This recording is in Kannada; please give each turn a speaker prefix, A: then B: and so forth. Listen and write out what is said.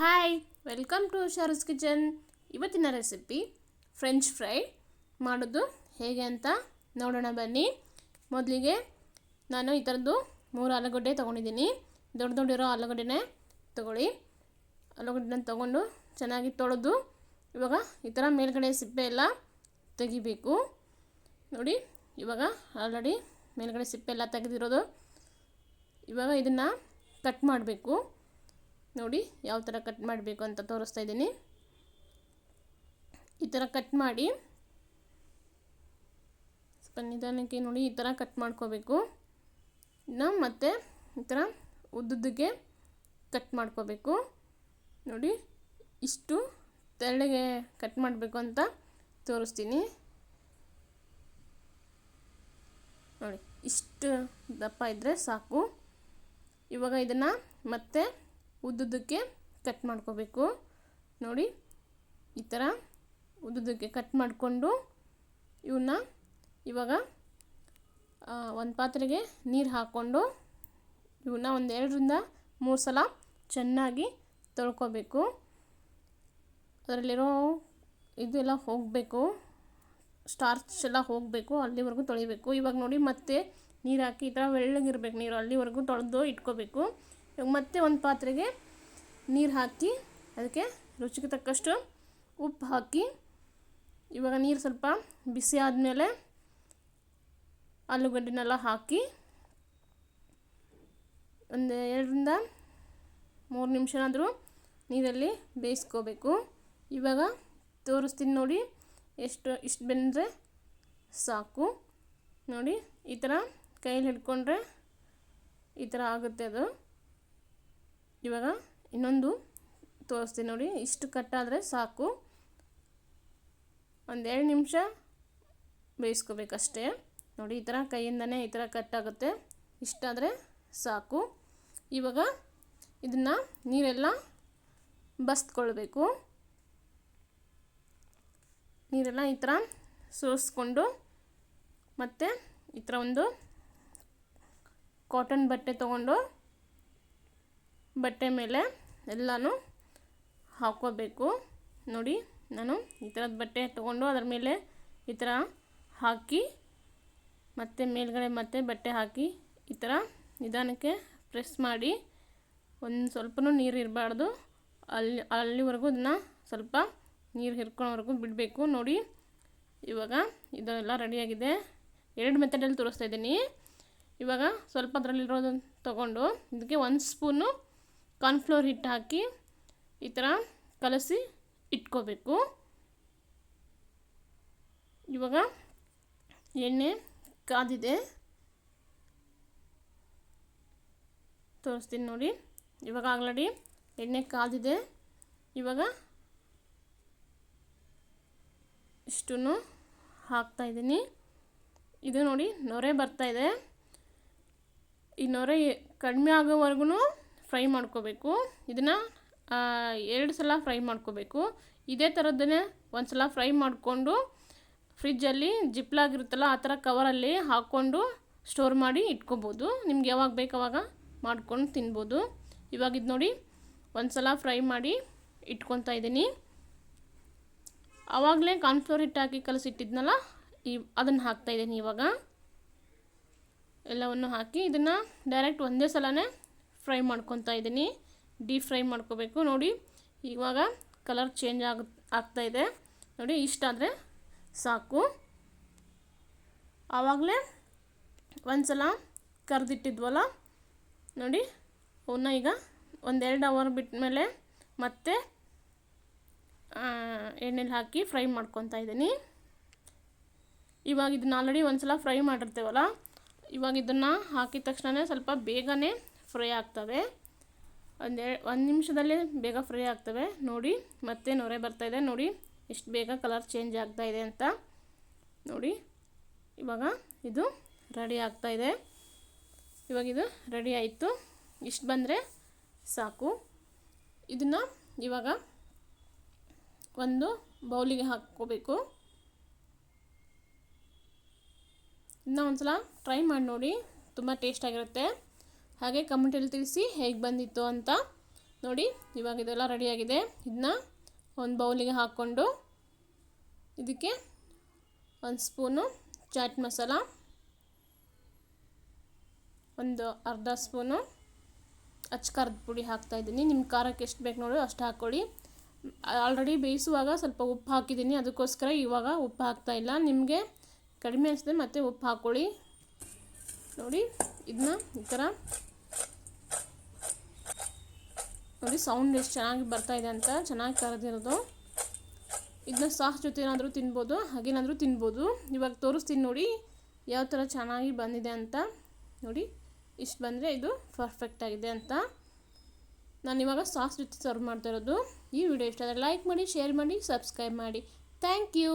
A: Hi, welcome to Sharu's kitchen. ಇವತ್ತಿನ ರೆಸಿಪಿ ಫ್ರೆಂಚ್ ಫ್ರೈ ಮಾಡೋದು ಹೇಗೆ ಅಂತ ನೋಡೋಣ ಬನ್ನಿ. ಮೊದಲಿಗೆ ನಾನು ಈ ಥರದ್ದು ಮೂರು ಆಲೂಗಡ್ಡೆ ತೊಗೊಂಡಿದ್ದೀನಿ. ದೊಡ್ಡ ದೊಡ್ಡಿರೋ ಆಲೂಗಡ್ಡೆನೇ ತೊಗೊಳ್ಳಿ. ಆಲೂಗಡ್ಡೆನ ತೊಗೊಂಡು ಚೆನ್ನಾಗಿ ತೊಳೆದು ಇವಾಗ ಈ ಥರ ಮೇಲ್ಗಡೆ ಸಿಪ್ಪೆ ಎಲ್ಲ ತೆಗಿಬೇಕು. ನೋಡಿ, ಇವಾಗ ಆಲ್ರೆಡಿ ಮೇಲ್ಗಡೆ ಸಿಪ್ಪೆ ಎಲ್ಲ ತೆಗೆದಿರೋದು. ಇವಾಗ ಇದನ್ನು ಕಟ್ ಮಾಡಬೇಕು. ನೋಡಿ ಯಾವ ಥರ ಕಟ್ ಮಾಡಬೇಕು ಅಂತ ತೋರಿಸ್ತಾ ಇದ್ದೀನಿ. ಈ ಥರ ಕಟ್ ಮಾಡಿ ಸ್ವಲ್ಪ ನಿಧಾನಕ್ಕೆ ನೋಡಿ ಈ ಥರ ಕಟ್ ಮಾಡ್ಕೋಬೇಕು. ಇನ್ನು ಮತ್ತೆ ಈ ಥರ ಉದ್ದುದ್ದಕ್ಕೆ ಕಟ್ ಮಾಡ್ಕೋಬೇಕು. ನೋಡಿ ಇಷ್ಟು ತೆಳ್ಳಗೆ ಕಟ್ ಮಾಡಬೇಕು ಅಂತ ತೋರಿಸ್ತೀನಿ. ನೋಡಿ ಇಷ್ಟು ದಪ್ಪ ಇದ್ದರೆ ಸಾಕು. ಇವಾಗ ಇದನ್ನು ಮತ್ತೆ ಉದ್ದುದ್ದಕ್ಕೆ ಕಟ್ ಮಾಡ್ಕೋಬೇಕು. ನೋಡಿ, ಈ ಥರ ಉದ್ದುದ್ದಕ್ಕೆ ಕಟ್ ಮಾಡಿಕೊಂಡು ಇವನ್ನ ಇವಾಗ ಒಂದು ಪಾತ್ರೆಗೆ ನೀರು ಹಾಕ್ಕೊಂಡು ಇವನ್ನ ಒಂದು ಎರಡರಿಂದ ಮೂರು ಸಲ ಚೆನ್ನಾಗಿ ತೊಳ್ಕೊಬೇಕು. ಅದರಲ್ಲಿರೋ ಇದೆಲ್ಲ ಹೋಗಬೇಕು. ಸ್ಟಾರ್ಚ್ ಎಲ್ಲ ಹೋಗಬೇಕು, ಅಲ್ಲಿವರೆಗೂ ತೊಳಿಬೇಕು. ಇವಾಗ ನೋಡಿ ಮತ್ತೆ ನೀರು ಹಾಕಿ ಈ ಥರ ಬೆಳ್ಳಗಿರ್ಬೇಕು ನೀರು, ಅಲ್ಲಿವರೆಗೂ ತೊಳೆದು ಇಟ್ಕೋಬೇಕು. ಮತ್ತೆ ಒಂದು ಪಾತ್ರೆಗೆ ನೀರು ಹಾಕಿ, ಅದಕ್ಕೆ ರುಚಿಗೆ ತಕ್ಕಷ್ಟು ಉಪ್ಪು ಹಾಕಿ, ಇವಾಗ ನೀರು ಸ್ವಲ್ಪ ಬಿಸಿ ಆದಮೇಲೆ ಆಲೂಗಡ್ಡೆನೆಲ್ಲ ಹಾಕಿ ಒಂದು ಎರಡರಿಂದ ಮೂರು ನಿಮಿಷನಾದರೂ ನೀರಲ್ಲಿ ಬೇಯಿಸ್ಕೋಬೇಕು. ಇವಾಗ ತೋರಿಸ್ತೀನಿ ನೋಡಿ ಎಷ್ಟು, ಇಷ್ಟು ಬೆಂದರೆ ಸಾಕು. ನೋಡಿ, ಈ ಥರ ಕೈಯಲ್ಲಿ ಹಿಡ್ಕೊಂಡ್ರೆ ಈ ಥರ ಆಗುತ್ತೆ ಅದು. ಇವಾಗ ಇನ್ನೊಂದು ತೋರಿಸ್ತೀನಿ ನೋಡಿ. ಇಷ್ಟು ಕಟ್ಟಾದರೆ ಸಾಕು. ಒಂದೆರಡು ನಿಮಿಷ ಬೇಯಿಸ್ಕೋಬೇಕಷ್ಟೇ. ನೋಡಿ, ಈ ಥರ ಕೈಯಿಂದನೇ ಈ ಥರ ಕಟ್ಟಾಗುತ್ತೆ ಇಷ್ಟಾದರೆ ಸಾಕು. ಇವಾಗ ಇದನ್ನು ನೀರೆಲ್ಲ ಬಸ್ಕೊಳ್ಬೇಕು. ನೀರೆಲ್ಲ ಈ ಥರ ಸೋಸ್ಕೊಂಡು ಮತ್ತು ಈ ಥರ ಒಂದು ಕಾಟನ್ ಬಟ್ಟೆ ತೊಗೊಂಡು ಬಟ್ಟೆ ಮೇಲೆ ಎಲ್ಲನೂ ಹಾಕ್ಕೋಬೇಕು. ನೋಡಿ, ನಾನು ಈ ಥರದ ಬಟ್ಟೆ ತೊಗೊಂಡು ಅದರ ಮೇಲೆ ಈ ಥರ ಹಾಕಿ, ಮತ್ತೆ ಮೇಲ್ಗಡೆ ಮತ್ತೆ ಬಟ್ಟೆ ಹಾಕಿ ಈ ಥರ ನಿಧಾನಕ್ಕೆ ಪ್ರೆಸ್ ಮಾಡಿ, ಒಂದು ಸ್ವಲ್ಪನೂ ನೀರು ಇರಬಾರ್ದು. ಅಲ್ಲಿ, ಅಲ್ಲಿವರೆಗೂ ಅದನ್ನು ಸ್ವಲ್ಪ ನೀರು ಹಿರ್ಕೊಳೋವರೆಗೂ ಬಿಡಬೇಕು. ನೋಡಿ, ಇವಾಗ ಇದೆಲ್ಲ ರೆಡಿಯಾಗಿದೆ. ಎರಡು ಮೆಥಡಲ್ಲಿ ತೋರಿಸ್ತಾ ಇದ್ದೀನಿ. ಇವಾಗ ಸ್ವಲ್ಪ ಅದರಲ್ಲಿರೋದನ್ನು ತೊಗೊಂಡು, ಇದಕ್ಕೆ ಒಂದು ಸ್ಪೂನು ಕಾರ್ನ್ಫ್ಲೋರ್ ಹಿಟ್ಟು ಹಾಕಿ ಈ ಥರ ಕಲಸಿ ಇಟ್ಕೋಬೇಕು. ಇವಾಗ ಎಣ್ಣೆ ಕಾದಿದೆ. ತೋರಿಸ್ತೀನಿ ನೋಡಿ. ಇವಾಗ ಆಲ್ರೆಡಿ ಎಣ್ಣೆ ಕಾದಿದೆ. ಇವಾಗ ಇಷ್ಟನ್ನು ಹಾಕ್ತಾಯಿದ್ದೀನಿ ಇದು ನೋಡಿ ನೊರೆ ಬರ್ತಾಯಿದೆ ಈ ನೊರೆ ಕಡಿಮೆ ಆಗೋವರೆಗೂ ಫ್ರೈ ಮಾಡ್ಕೋಬೇಕು. ಇದನ್ನು ಎರಡು ಸಲ ಫ್ರೈ ಮಾಡ್ಕೋಬೇಕು. ಇದೇ ಥರದ್ದನ್ನೇ ಒಂದು ಸಲ ಫ್ರೈ ಮಾಡಿಕೊಂಡು ಫ್ರಿಜ್ಜಲ್ಲಿ ಜಿಪ್ಲಾಗಿರುತ್ತಲ್ಲ ಆ ಥರ ಕವರಲ್ಲಿ ಹಾಕ್ಕೊಂಡು ಸ್ಟೋರ್ ಮಾಡಿ ಇಟ್ಕೋಬೋದು. ನಿಮ್ಗೆ ಯಾವಾಗ ಬೇಕು ಅವಾಗ ಮಾಡ್ಕೊಂಡು ತಿನ್ಬೋದು. ಇವಾಗ ಇದು ನೋಡಿ ಒಂದು ಸಲ ಫ್ರೈ ಮಾಡಿ ಇಟ್ಕೊತಾ ಇದ್ದೀನಿ. ಆವಾಗಲೇ ಕಾರ್ನ್ಫ್ಲೋರ್ ಹಿಟ್ಟು ಹಾಕಿ ಕಲಸಿಟ್ಟಿದ್ನಲ್ಲ, ಈ ಅದನ್ನು ಹಾಕ್ತಾಯಿದ್ದೀನಿ ಇವಾಗ. ಎಲ್ಲವನ್ನು ಹಾಕಿ ಇದನ್ನು ಡೈರೆಕ್ಟ್ ಒಂದೇ ಸಲನೇ ಫ್ರೈ ಮಾಡ್ಕೊತಾ ಇದ್ದೀನಿ. ಡೀಪ್ ಫ್ರೈ ಮಾಡ್ಕೋಬೇಕು. ನೋಡಿ, ಇವಾಗ ಕಲರ್ ಚೇಂಜ್ ಆಗ ಆಗ್ತಾಯಿದೆ ನೋಡಿ ಇಷ್ಟಾದರೆ ಸಾಕು. ಆವಾಗಲೇ ಒಂದು ಸಲ ಕರೆದಿಟ್ಟಿದ್ವಲ್ಲ? ನೋಡಿ, ಅವನ್ನ ಈಗ ಒಂದೆರಡು ಅವರ್ ಬಿಟ್ಟ ಮೇಲೆ ಮತ್ತೆ ಎಣ್ಣೆಲಿ ಹಾಕಿ ಫ್ರೈ ಮಾಡ್ಕೊತಾ ಇದ್ದೀನಿ. ಇವಾಗ ಇದನ್ನ ಆಲ್ರೆಡಿ ಒಂದು ಸಲ ಫ್ರೈ ಮಾಡಿರ್ತೀವಲ್ಲ? ಇವಾಗ ಇದನ್ನು ಹಾಕಿದ ತಕ್ಷಣವೇ ಸ್ವಲ್ಪ ಬೇಗನೆ ಫ್ರೈ ಆಗ್ತವೆ. ಒಂದೆರಡು ಒಂದು ನಿಮಿಷದಲ್ಲೇ ಬೇಗ ಫ್ರೈ ಆಗ್ತವೆ. ನೋಡಿ, ಮತ್ತೆ ನೊರೆ ಬರ್ತಾಯಿದೆ ನೋಡಿ, ಎಷ್ಟು ಬೇಗ ಕಲರ್ ಚೇಂಜ್ ಆಗ್ತಾಯಿದೆ ಅಂತ. ನೋಡಿ, ಇವಾಗ ಇದು ರೆಡಿ ಆಗ್ತಾಯಿದೆ ಇವಾಗ ಇದು ರೆಡಿ ಆಯಿತು. ಇಷ್ಟು ಬಂದರೆ ಸಾಕು. ಇದನ್ನು ಇವಾಗ ಒಂದು ಬೌಲಿಗೆ ಹಾಕ್ಕೋಬೇಕು. ಇನ್ನೂ ಒಂದು ಸಲ ಟ್ರೈ ಮಾಡಿ ನೋಡಿ. ತುಂಬ ಟೇಸ್ಟಾಗಿರುತ್ತೆ ಹಾಗೆ ಕಮೆಂಟಲ್ಲಿ ತಿಳಿಸಿ ಹೇಗೆ ಬಂದಿತ್ತು ಅಂತ ನೋಡಿ. ಇವಾಗ ಇದೆಲ್ಲ ರೆಡಿಯಾಗಿದೆ ಇದನ್ನ ಒಂದು ಬೌಲಿಗೆ ಹಾಕ್ಕೊಂಡು ಇದಕ್ಕೆ ಒಂದು ಸ್ಪೂನು ಚಾಟ್ ಮಸಾಲ ಒಂದು ಅರ್ಧ ಸ್ಪೂನು ಅಚ್ಕಾರದ ಪುಡಿ ಹಾಕ್ತಾಯಿದ್ದೀನಿ ನಿಮ್ಮ ಖಾರಕ್ಕೆ ಎಷ್ಟು ಬೇಕು ನೋಡಿ ಅಷ್ಟು ಹಾಕ್ಕೊಳ್ಳಿ ಆಲ್ರೆಡಿ ಬೇಯಿಸುವಾಗ ಸ್ವಲ್ಪ ಉಪ್ಪು ಹಾಕಿದ್ದೀನಿ. ಅದಕ್ಕೋಸ್ಕರ ಇವಾಗ ಉಪ್ಪು ಹಾಕ್ತಾಯಿಲ್ಲ ನಿಮಗೆ ಕಡಿಮೆ ಅನಿಸಿದೆ ಮತ್ತೆ ಉಪ್ಪು ಹಾಕ್ಕೊಳ್ಳಿ ನೋಡಿ ಇದನ್ನ ಈ ಥರ ನೋಡಿ ಸೌಂಡ್ ಎಷ್ಟು ಚೆನ್ನಾಗಿ ಬರ್ತಾ ಇದೆ ಅಂತ ಚೆನ್ನಾಗಿ ಕರೆದಿರೋದು. ಇದನ್ನ ಸಾಸ್ ಜೊತೆ ಏನಾದರೂ ತಿನ್ಬೋದು, ಹಾಗೇನಾದರೂ ತಿನ್ಬೋದು. ಇವಾಗ ತೋರಿಸ್ತೀನಿ ನೋಡಿ, ಯಾವ ಥರ ಚೆನ್ನಾಗಿ ಬಂದಿದೆ ಅಂತ. ನೋಡಿ, ಇಷ್ಟು ಬಂದರೆ ಇದು ಪರ್ಫೆಕ್ಟ್ ಆಗಿದೆ ಅಂತ. ನಾನು ಇವಾಗ ಸಾಸ್ ಜೊತೆ ಸರ್ವ್ ಮಾಡ್ತಾ ಇರೋದು. ಈ ವಿಡಿಯೋ ಇಷ್ಟ ಆದರೆ ಲೈಕ್ ಮಾಡಿ ಶೇರ್ ಮಾಡಿ ಸಬ್ಸ್ಕ್ರೈಬ್ ಮಾಡಿ. Thank you